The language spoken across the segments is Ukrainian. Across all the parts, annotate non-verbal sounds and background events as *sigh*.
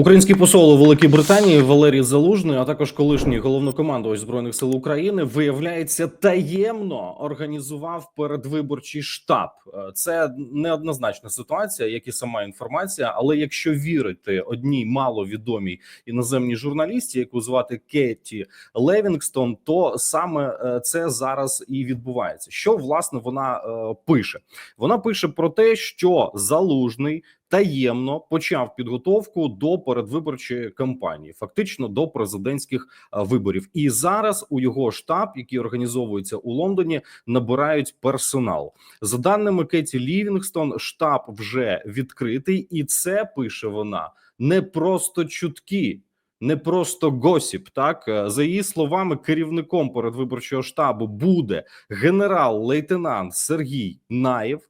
Український посол у Великій Британії Валерій Залужний, а також колишній головнокомандувач збройних сил України, виявляється таємно організував передвиборчий штаб. Е, Це неоднозначна ситуація, як і сама інформація. Але якщо вірити одній маловідомій іноземній журналісті, яку звати Кетті Левінгстон, то саме е, це зараз і відбувається. Що власне вона е, пише? Вона пише про те, що залужний таємно почав підготовку до передвиборчої кампанії, фактично до президентських е, виборів. І зараз у його штаб, який організовується у Лондоні, набирають персонал. За даними Кеті Лівінгстон, штаб вже відкритий, і це пише вона не просто чутки. Не просто госіп, так Е, за її словами, керівником передвиборчого штабу буде генерал-лейтенант Сергій Наєв.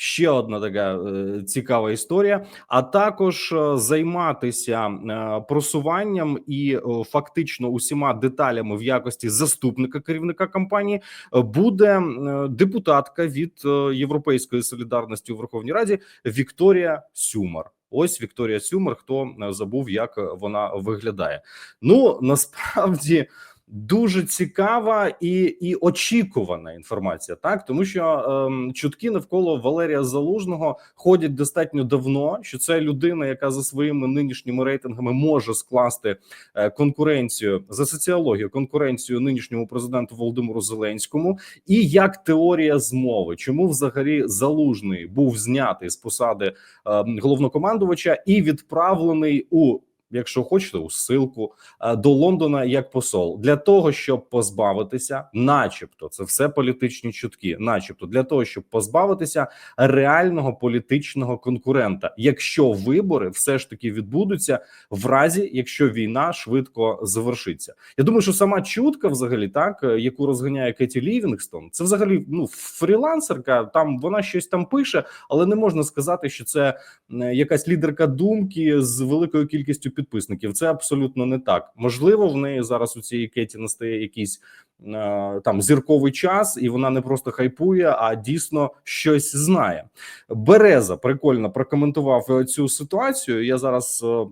Ще одна така е, цікава історія. А також е, займатися е, просуванням і фактично усіма деталями в якості заступника керівника кампанії е, буде депутатка від Європейської солідарності у Верховній Раді Вікторія Сюмар. Ось Вікторія Сюмар. Хто забув, як вона виглядає? Ну насправді дуже цікава і і очікувана інформація, так тому що ем, чутки навколо Валерія Залужного ходять достатньо давно. Що це людина, яка за своїми нинішніми рейтингами може скласти е, конкуренцію за соціологію, конкуренцію нинішньому президенту Володимиру Зеленському, і як теорія змови, чому взагалі залужний був знятий з посади ем, головнокомандувача і відправлений у якщо хочете, у ссилку е, до Лондона як посол для того, щоб позбавитися, начебто, це все політичні чутки, начебто, для того, щоб позбавитися реального політичного конкурента, якщо вибори все ж таки відбудуться в разі, якщо війна швидко завершиться. Я думаю, що сама чутка, взагалі, так е, яку розганяє Кеті Лівінгстон, це взагалі ну фрілансерка. Там вона щось там пише, але не можна сказати, що це е, якась лідерка думки з великою кількістю підписників. Це абсолютно не так. Можливо, в неї зараз у цієї Кеті настає якийсь е, там зірковий час, і вона не просто хайпує, а дійсно щось знає. Береза прикольно прокоментував е, цю ситуацію. Я зараз. е,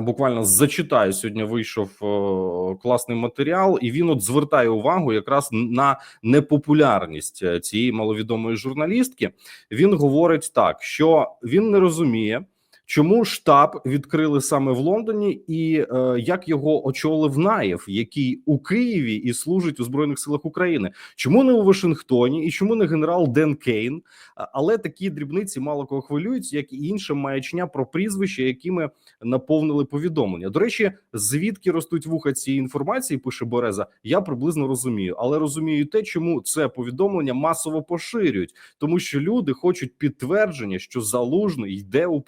Буквально зачитаю сьогодні. Вийшов класний матеріал, і він от звертає увагу якраз на непопулярність цієї маловідомої журналістки. Він говорить так, що він не розуміє, чому штаб відкрили саме в Лондоні, і е, як його очолив Наєв, який у Києві і служить у збройних силах України. Чому не у Вашингтоні і чому не генерал Ден Кейн? Але такі дрібниці мало кого хвилюють, як і інша маячня про прізвища, якими наповнили повідомлення. До речі, звідки ростуть вуха цієї інформації, пише Береза. Я приблизно розумію, але розумію те, чому це повідомлення масово поширюють, тому що люди хочуть підтвердження, що залужний йде у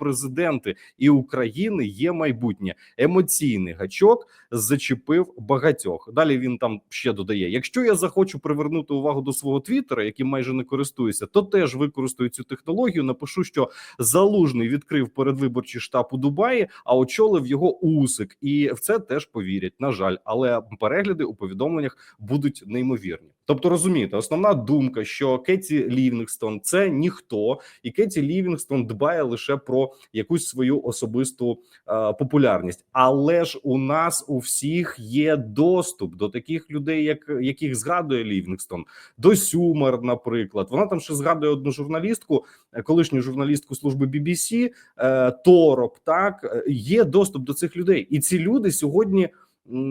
президенти, і України є майбутнє. Емоційний гачок зачепив багатьох. Далі він там ще додає: якщо я захочу привернути увагу до свого твіттера, яким майже не користуюся, то теж використаю цю технологію. Напишу, що залужний відкрив передвиборчий штаб у Дубаї, а очолив його Усик, і в це теж повірять. На жаль, але перегляди у повідомленнях будуть неймовірні. Тобто, розумієте, основна думка, що Кеті Лівінгстон це ніхто, і Кеті Лівінгстон дбає лише про якусь свою особисту е, популярність. Але ж у нас у всіх є доступ до таких людей, як яких згадує Лівінгстон, до Сюмер, наприклад. Вона там ще згадує одну журналістку, е, колишню журналістку служби BBC, е, Тороп. Так Е, є доступ до цих людей, і ці люди сьогодні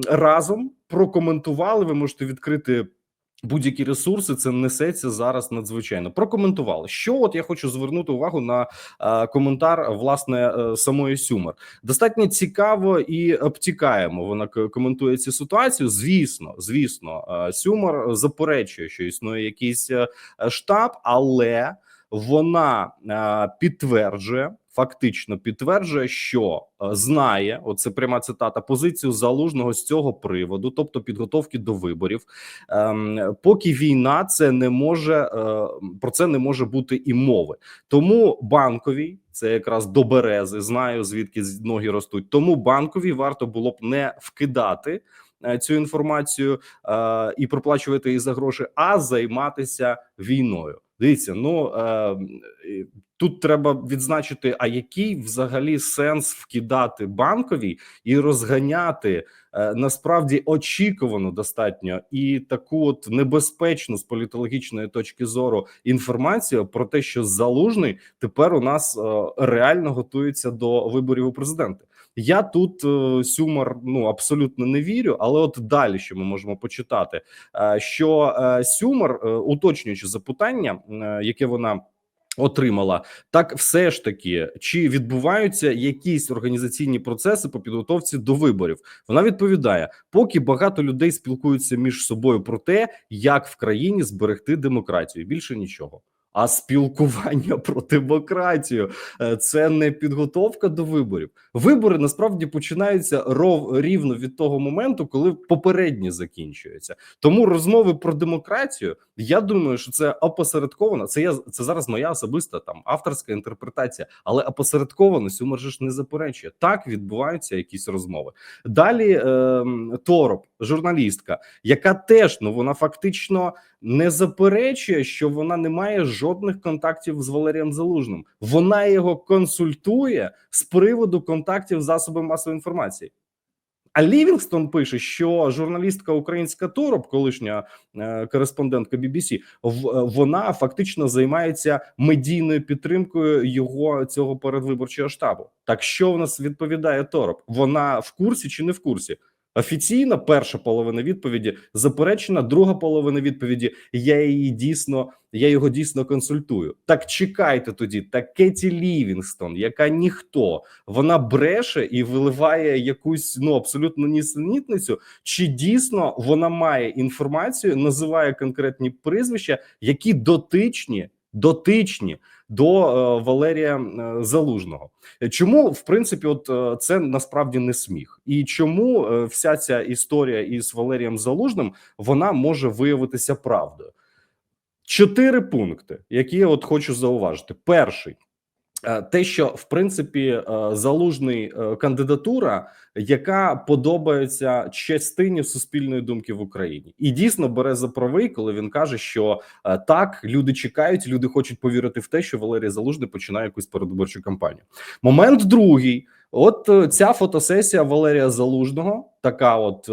разом прокоментували. Ви можете відкрити. Будь-які ресурси це несеться зараз надзвичайно. Прокоментували, що от я хочу звернути увагу на е, коментар власне е, самої Сюмер. Достатньо цікаво і обтікаємо. Вона коментує цю ситуацію. Звісно, звісно, е, Сюмер заперечує, що існує якийсь е, штаб, але вона е, підтверджує. Фактично підтверджує, що е, знає, оце пряма цитата, позицію залужного з цього приводу, тобто підготовки до виборів. Ем, поки війна, це не може е, про це не може бути і мови. Тому банковій, це якраз до берези, знаю звідки ноги ростуть. Тому банковій варто було б не вкидати е, цю інформацію е, і проплачувати її за гроші, а займатися війною. Дивіться, ну е, Тут треба відзначити, а який взагалі сенс вкидати банковій і розганяти е, насправді очікувану достатньо і таку от небезпечну з політологічної точки зору інформацію про те, що залужний тепер у нас е, реально готується до виборів у президенти. Я тут е, сюмар ну абсолютно не вірю, але от далі що ми можемо почитати, е, що е, сюмар, е, уточнюючи запитання, яке вона отримала, так все ж таки, чи відбуваються якісь організаційні процеси по підготовці до виборів? Вона відповідає: поки багато людей спілкуються між собою про те, як в країні зберегти демократію, більше нічого. А спілкування *laughs* про демократію е, це не підготовка до виборів. Вибори насправді починаються ров рівно від того моменту, коли попередні закінчуються. Тому розмови про демократію. Я думаю, що це опосередковано. Це я це зараз моя особиста там авторська інтерпретація, але опосередковано Сюмар же ж не заперечує. Так відбуваються якісь розмови. Далі е, Тороп, журналістка, яка теж ну вона фактично не заперечує, що вона не має жодних контактів з Валерієм Залужним. Вона його консультує з приводу контактів з засобами масової інформації. А Лівінгстон пише, що журналістка українська Тороп, колишня е, кореспондентка BBC, в, вона фактично займається медійною підтримкою його цього передвиборчого штабу. Так що в нас відповідає Тороп? Вона в курсі чи не в курсі? Офіційна перша половина відповіді заперечена, друга половина відповіді я її дійсно, я його дійсно консультую. Так чекайте тоді, та Кеті Лівінгстон, яка ніхто, вона бреше і виливає якусь ну абсолютно нісенітницю. Чи дійсно вона має інформацію, називає конкретні прізвища, які дотичні, дотичні до е, Валерія е, Залужного. Чому в принципі, от е, це насправді не сміх, і чому вся ця історія із Валерієм Залужним вона може виявитися правдою? Чотири пункти, які я от хочу зауважити. Перший те, що в принципі е, залужний е, кандидатура, яка подобається частині суспільної думки в Україні, і дійсно бере за правий, коли він каже, що так люди чекають, люди хочуть повірити в те, що Валерій Залужний починає якусь передвиборчу кампанію. Момент другий. От ця фотосесія Валерія Залужного, така от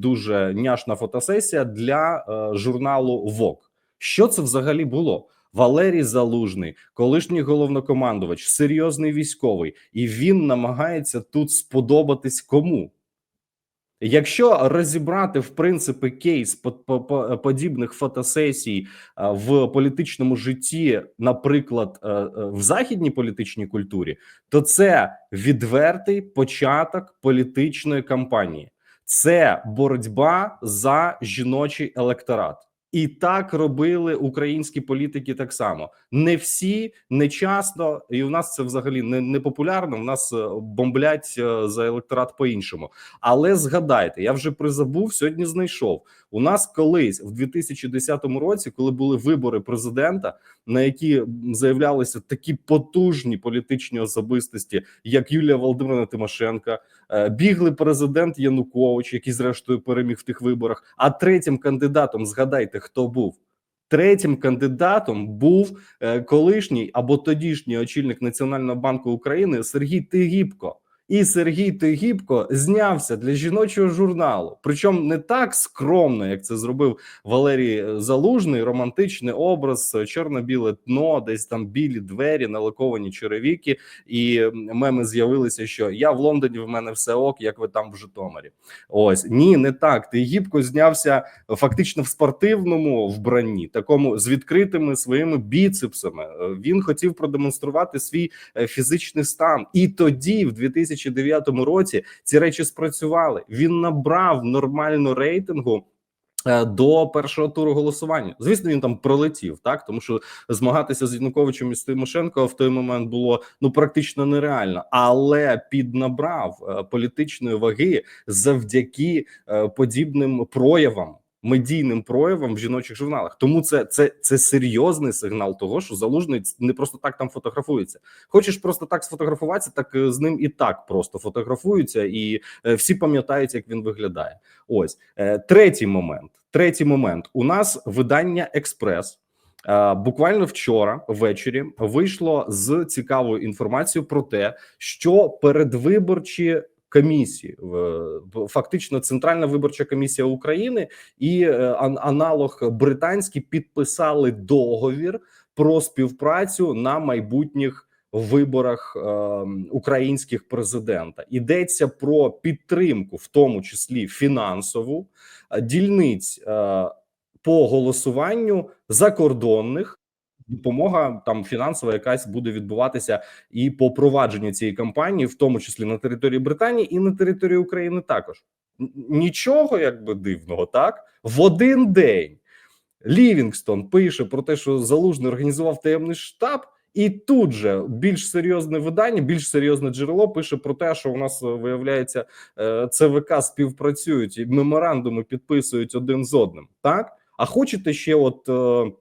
дуже няшна фотосесія для журналу ВОК. Що це взагалі було? Валерій Залужний, колишній головнокомандувач, серйозний військовий, і він намагається тут сподобатись кому. Якщо розібрати в принципі кейс подібних фотосесій в політичному житті, наприклад, е, е, в західній політичній культурі, то це відвертий початок політичної кампанії, це боротьба за жіночий електорат. І так робили українські політики так само. Не всі, не часто, і у нас це взагалі не, не популярно. У нас е, бомблять е, за електорат по іншому. Але згадайте, я вже призабув сьогодні. Знайшов у нас колись в 2010 році, коли були вибори президента, на які заявлялися такі потужні політичні особистості, як Юлія Володимирівна Тимошенка, бігли президент Янукович, який зрештою переміг в тих виборах. А третім кандидатом згадайте хто був. Третім кандидатом був е, колишній або тодішній очільник Національного банку України Сергій Тигіпко. І Сергій Тигіпко знявся для жіночого журналу. Причому не так скромно, як це зробив Валерій Залужний, романтичний образ, чорно-біле дно, десь там білі двері, налаковані черевіки, і меми з'явилися, що я в Лондоні, в мене все ок, як ви там в Житомирі. Ось ні, не так. Тигіпко знявся фактично в спортивному вбранні, такому з відкритими своїми біцепсами. Він хотів продемонструвати свій е, фізичний стан, і тоді, в 2000 2009 році ці речі спрацювали. Він набрав нормальну рейтингу. Е, до першого туру голосування, звісно, він там пролетів, так тому що змагатися з Януковичем і з Тимошенко в той момент було ну практично нереально, але піднабрав е, політичної ваги завдяки е, подібним проявам медійним проявом в жіночих журналах. Тому це це це серйозний сигнал того, що залужний не просто так там фотографується. Хочеш просто так сфотографуватися, так е, з ним і так просто фотографуються, і е, всі пам'ятають, як він виглядає. Ось е, третій момент. Третій момент у нас видання Експрес. Буквально вчора ввечері вийшло з цікавою інформацією про те, що передвиборчі комісії, фактично Центральна виборча комісія України і е, аналог британський підписали договір про співпрацю на майбутніх виборах е, українських президента. Йдеться про підтримку, в тому числі фінансову е, дільниць е, по голосуванню закордонних. Допомога там фінансова якась буде відбуватися і по провадженню цієї кампанії, в тому числі на території Британії і на території України також нічого якби дивного, так в один день Лівінгстон пише про те, що Залужний організував таємний штаб, і тут же більш серйозне видання, більш серйозне джерело пише про те, що у нас е, виявляється е, ЦВК співпрацюють і меморандуми підписують один з одним. Так, а хочете ще, от е,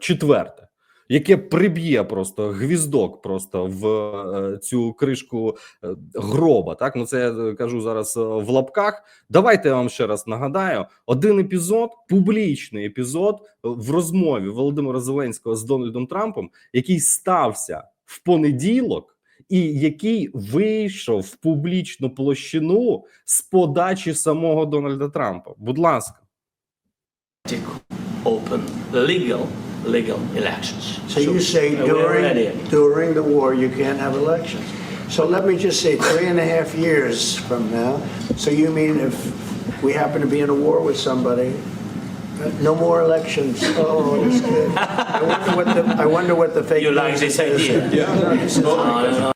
четверте, яке приб'є просто гвіздок просто в е, цю кришку е, гроба. Так, ну це я е, кажу зараз е, в лапках. Давайте я вам ще раз нагадаю: один епізод, публічний епізод е, в розмові Володимира Зеленського з Дональдом Трампом, який стався в понеділок. І який вийшов в публічну площину з подачі самого Дональда Трампа. Будь ласка, open legal legal elections. So you say uh, during, during the war, you can't have elections. So let me just say, three and a half years from now, so you mean if we happen to be in a war with somebody, uh, no more elections? Oh, that's good. I wonder what the, I wonder what the fake You like this idea? Yeah. Is- No, no, no.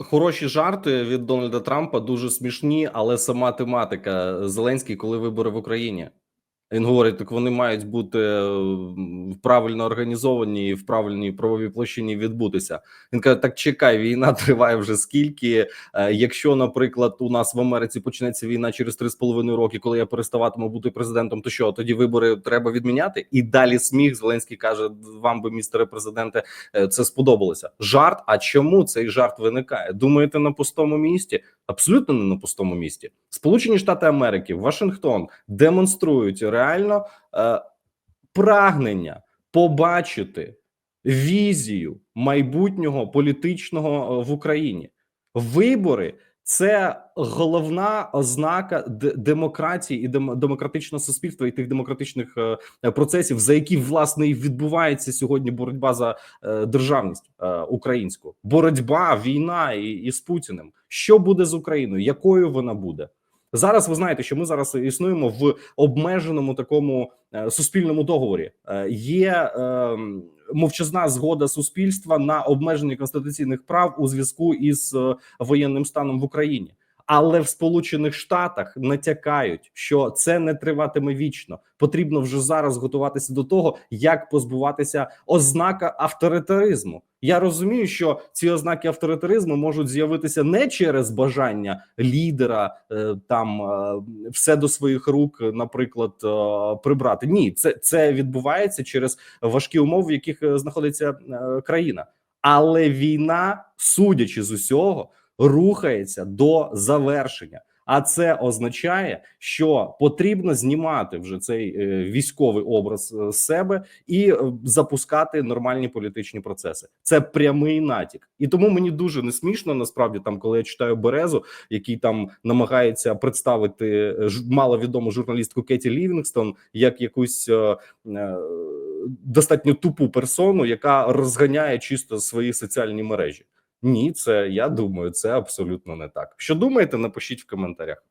Хороші жарти від Дональда Трампа дуже смішні, але сама тематика Зеленський, коли вибори в Україні. Він говорить: так вони мають бути е, правильно організовані і в правильній правовій площині відбутися. Він каже: так чекай, війна *laughs* триває вже скільки. Е, Якщо, наприклад, у нас в Америці почнеться війна через 3,5 роки, коли я переставатиму бути президентом, то що тоді вибори треба відміняти? І далі сміх Зеленський каже: вам би, містере президенте, е, це сподобалося. Жарт. А чому цей жарт виникає? Думаєте, на пустому місці? Абсолютно не на пустому місці. Сполучені Штати Америки, Вашингтон демонструють реально е, прагнення побачити візію майбутнього політичного е, в Україні. Вибори це головна ознака демократії і дем- демократичного суспільства і тих демократичних е, процесів, за які власне і відбувається сьогодні боротьба за е, державність українську, боротьба, війна і, і з Путіним. Що буде з Україною? Якою вона буде? Зараз ви знаєте, що ми зараз існуємо в обмеженому такому е, суспільному договорі. Е, є е, мовчазна згода суспільства на обмеження конституційних прав у зв'язку із воєнним станом в Україні. Але в Сполучених Штатах натякають, що це не триватиме вічно. Потрібно вже зараз готуватися до того, як позбуватися ознака авторитаризму. Я розумію, що ці ознаки авторитаризму можуть з'явитися не через бажання лідера е, там е, все до своїх рук, наприклад, е, прибрати. Ні, це, це відбувається через важкі умови, в яких знаходиться країна. Але війна, судячи з усього, рухається до завершення. А це означає, що потрібно знімати вже цей е, військовий образ е, з себе і е, запускати нормальні політичні процеси. Це прямий натяк, і тому мені дуже не смішно. Насправді, там, коли я читаю Березу, який там намагається представити маловідому журналістку Кеті Лівінгстон як якусь достатньо тупу персону, яка розганяє чисто свої соціальні мережі. Ні, це я думаю, це абсолютно не так. Що думаєте, напишіть в коментарях.